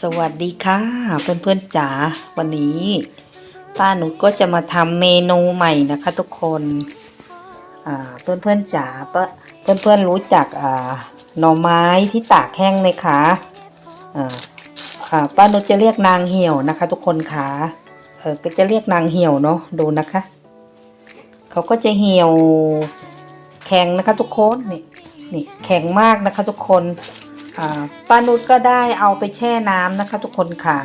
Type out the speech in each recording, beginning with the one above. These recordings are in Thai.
สวัสดีค่ะ เพื่อนๆจ๋าวันนี้ ป้าหนูก็จะมาทำเมนูใหม่นะคะทุกคนอ่าเพื่อนๆจ๋าเพื่อนๆรู้จักหน่อไม้ที่ตากแห้งไหมคะป้าหนูจะเรียกนางเหี่ยวนะคะ ทุกคนค่ะเออก็จะเรียกนางเหี่ยวเนาะดูนะคะเขาก็จะเหี่ยวแข็งนะคะทุกคนนี่นี่แข็งมากนะคะทุกคน ป้านุชก็ได้เอาไปแช่น้ำนะคะ ทุกคนขา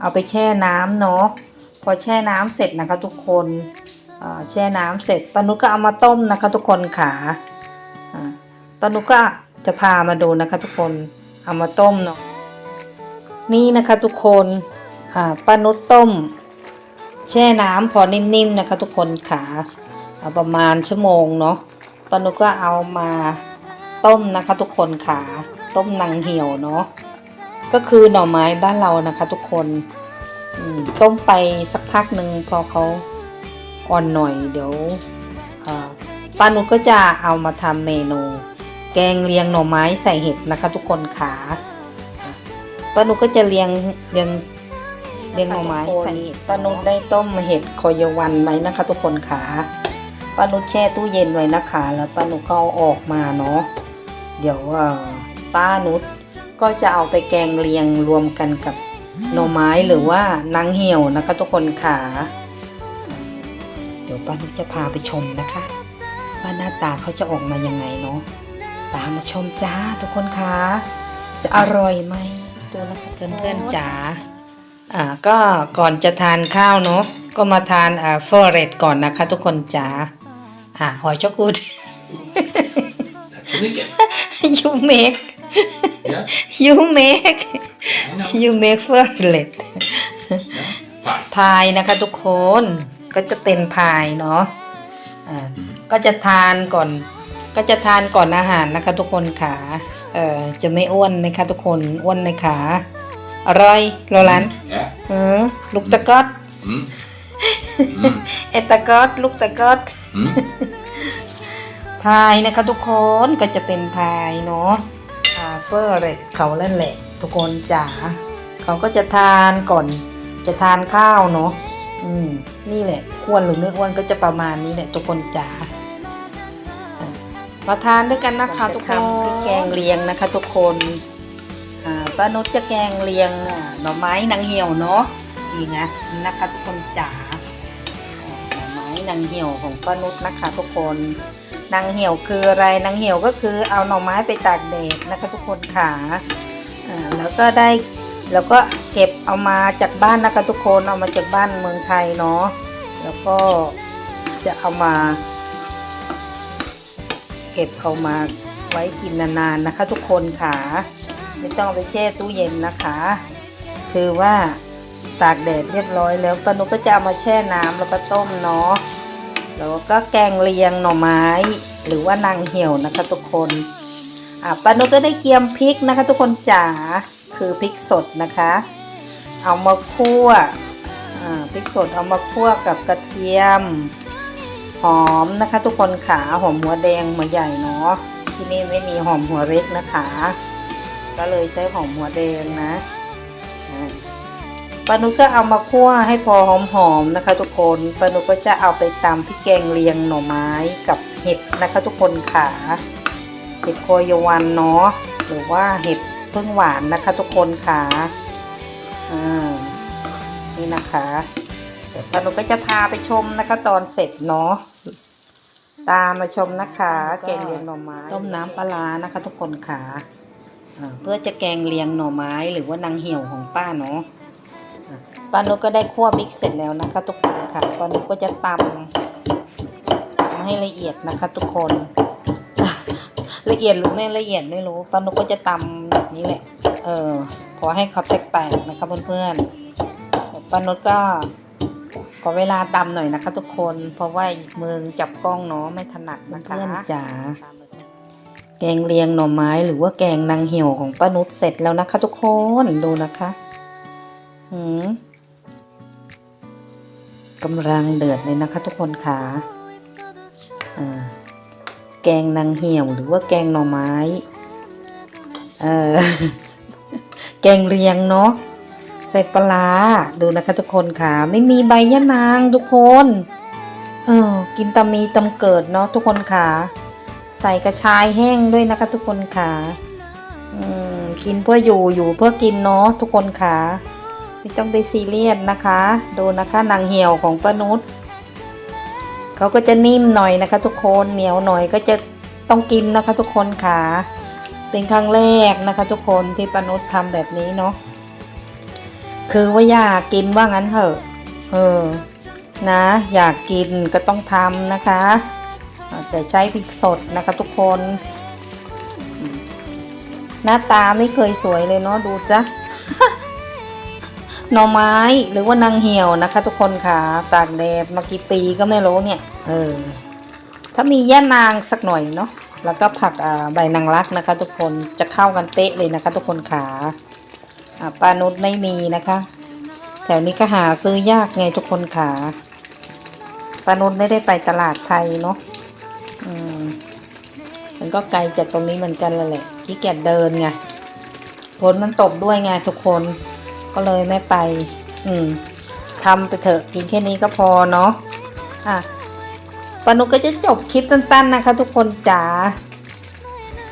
เอาไปแช่น้ำเนาะพอแช่น้ำเสร็จนะคะ ทุกคนแช่น้ำเสร็จป้านุชก็เอามาต้มนะคะ ทุกคนขาอ่าป้านุชก็จะพามาดูนะคะ ทุกคนเอามาต้มเนาะนี่นะคะทุกคนอ่าป้านุชต้ม แช่น้ำพอนิ่มๆนะคะ ทุกคนขาเอาประมาณชั่วโมงเนาะป้านุชก็เอามาต้มนะคะ ทุกคนขา ต้มนางเหี่ยวเนาะก็คือหน่อไม้บ้านเรานะคะ ทุกคนต้มไปสักพักหนึ่งพอเขาอ่อนหน่อยเดี๋ยวป้านุก็จะเอามาทำเมนู แกงเลียงหน่อไม้ใส่เห็ดนะคะ ทุกคนขาป้านุก็จะเลียงเลียงเลียงหน่อไม้ใส่เห็ดป้านุได้ต้มเห็ดคอยวันไว้นะคะ ทุกคนขาป้านุแช่ตู้เย็นไว้นะคะ แล้วป้านุก็เอาออกมาเนาะเดี๋ยวเอ่อ ป้านุชก็จะเอาไปแกงเลียงรวมกันกับหน่อไม้หรือว่านางเหี่ยวนะคะทุกคนขา เดี๋ยวป้านุชจะพาไปชมนะคะ ว่าหน้าตาเขาจะออกมายังไงเนาะตามมาชมจ้าทุกคนคะจะอร่อยไหมดูนะคะเพื่อนๆจ๋าอ่าก็ก่อนจะทานข้าวเนาะก็มาทานอ่าฟอเรตก่อนนะคะ ทุกคนจ๋าอ่าหอยช็อกโกแลต Mycket. you make Ja. you make I know. you make f o r e t Paj. พายนะคะทุกคนก็จะเป็นพายเนาะอ่าก็จะทานก่อน ก็จะทานก่อนอาหารนะคะทุกคนขาเอ่อจะไม่อ้วนนะคะทุกคนอ้วนในขาอร่อยโรลัน Ja. เออลูกตะก๊อด Mm. เอตะก๊อดลูกตะก๊อด Mm. พายนะคะทุกคนก็จะเป็นพายเนาะอ่า เฟอร์เรตเขาเล่นแหละ ทุกคนจ๋าเขาก็จะทานก่อน จะทานข้าวเนาะอืมนี่แหละอ้วนหรือไม่อ้วนก็จะประมาณนี้แหละทุกคนจ๋ามาทานด้วยกันนะคะ ทุกคนพริกแกงเลียงนะคะ ทุกคนอ่าป้านุชจะแกงเลียงอ่าหน่อไม้นางเหี่ยวเนาะดีนะนะคะ ทุกคนจ๋าอ่าหน่อไม้นางเหี่ยวของป้านุชนะคะ ทุกคน นางเหี่ยวคืออะไรนางเหี่ยวก็คือเอาหน่อไม้ไปตากแดดนะคะทุกคนขาอ่าแล้วก็ได้แล้วก็เก็บเอามาจากบ้านนะคะทุกคนเอามาจากบ้านเมืองไทยเนาะแล้วก็จะเอามา เก็บเอามาไว้กินนานๆนะคะ ทุกคนขาไม่ต้องไปแช่ตู้เย็นนะคะ คือว่าตากแดดเรียบร้อยแล้วปนุก็จะเอามาแช่น้ำแล้วก็ต้มเนาะ แล้วก็แกงเลียงหน่อไม้ หรือว่านางเหี่ยวนะคะทุกคนอะป้านุก็ได้เกียมพริกนะคะ ทุกคนจ๋าคือพริกสดนะคะ เอามาคั่วพริกสดเอามาคั่วกับกระเทียมหอมนะคะ ทุกคนขาหอมหัวแดงหัวใหญ่เนาะที่นี่ไม่มีหอมหัวเล็กนะคะ ก็เลยใช้หอมหัวแดงนะ ปานุก็เอามาคั่วให้พอหอมๆนะคะ ทุกคนปานุก็จะเอาไปตำพริกแกงเลียงหน่อไม้กับเห็ดนะคะ ทุกคนขาเห็ดโคยวันเนาะหรือว่าเห็ดพึ่งหวานนะคะ ทุกคนขาอ่านี่นะคะเดี๋ยวปานุก็จะพาไปชมนะคะตอนเสร็จเนาะตามมาชมนะคะ แกงเลียงหน่อไม้ต้มน้ำปลานะคะ ทุกคนขาอ่าเพื่อจะแกงเลียงหน่อไม้หรือว่านางเหี่ยวของป้าเนาะ ปานุก็ได้คั่วพริกเสร็จแล้วนะคะทุกคนค่ะปานุก็จะตำให้ละเอียดนะคะ ทุกคน ละเอียดหรือไม่ละเอียดไม่รู้ปานุก็จะตำแบบนี้แหละ เออ พอให้เขาแตกๆนะคะเพื่อนๆปานุก็ขอเวลาตำหน่อยนะคะ ทุกคน เพราะว่าอีกมือจับกล้องเนาะไม่ถนัดนะคะเพื่อนจ๋าแกงเลียงหน่อไม้หรือว่าแกงนางเหี่ยวของป้านุชเสร็จแล้วนะคะ ทุกคนดูนะคะหืม กำลังเดือดเลยนะคะทุกคนค่ะอ่าแกงนางเหี่ยวหรือว่าแกงหน่อไม้ เออแกงเลียงเนาะใส่ปลาดูนะคะทุกคนค่ะ ไม่มีใบยะนางทุกคน เออ กินตำมีตำเกิดเนาะทุกคนค่ะ ใส่กระชายแห้งด้วยนะคะ ทุกคนค่ะ อืม กินเพื่ออยู่อยู่เพื่อกินเนาะทุกคนค่ะ ไม่ต้องไปซีเรียสนะคะ ดูนะคะนางเหี่ยวของป้านุชเขาก็จะนิ่มหน่อยนะคะ ทุกคนเหนียวหน่อยก็จะต้องกินนะคะ ทุกคนค่ะเป็นครั้งแรกนะคะ ทุกคนที่ป้านุชทำแบบนี้เนาะคือว่าอยากกินว่างั้นเถอะเออนะ อยากกินก็ต้องทำนะคะ แต่ใช้พริกสดนะคะทุกคน หน้าตาไม่เคยสวยเลยเนาะดูจ้ะ หน่อไม้หรือว่านางเหี่ยวนะคะ ทุกคนค่ะตากแดดมากี่ปีก็ไม่รู้เนี่ยเออถ้ามีย่านางสักหน่อยเนาะแล้วก็ผักอ่าใบนางรักนะคะ ทุกคนจะเข้ากันเป๊ะเลยนะคะ ทุกคนขาอ่าปลานุษไม่มีนะคะ แถวนี้ก็หาซื้อยากไงทุกคนขาปลานุชไม่ได้ไปตลาดไทยเนาะอืมมันก็ไกลจากตรงนี้เหมือนกันลยแหละขี้เกียจเดินไงฝนมันตกด้วยไงทุกคน ก็เลยไม่ไป อืมทำไปเถอะกินแค่นี้ก็พอเนาะอะปานุก็จะจบคลิปสั้นๆนะคะ ทุกคนจ๋า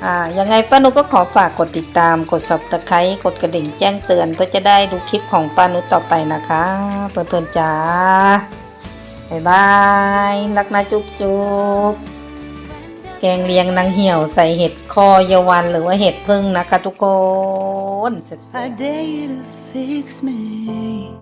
อ่ายังไงป้านุก็ขอฝากกดติดตามกด subscribe กดกระดิ่งแจ้งเตือนเพื่อจะได้ดูคลิปของป้านุต่อไปนะคะเพื่อนๆจ้าบ๊ายบายรักนะจุ๊บจุ๊บแกงเลียงนางเหี่ยวใส่เห็ดคอเยาวันหรือว่าเห็ดพึ่งนะคะทุกคนแซ่บๆ fix me.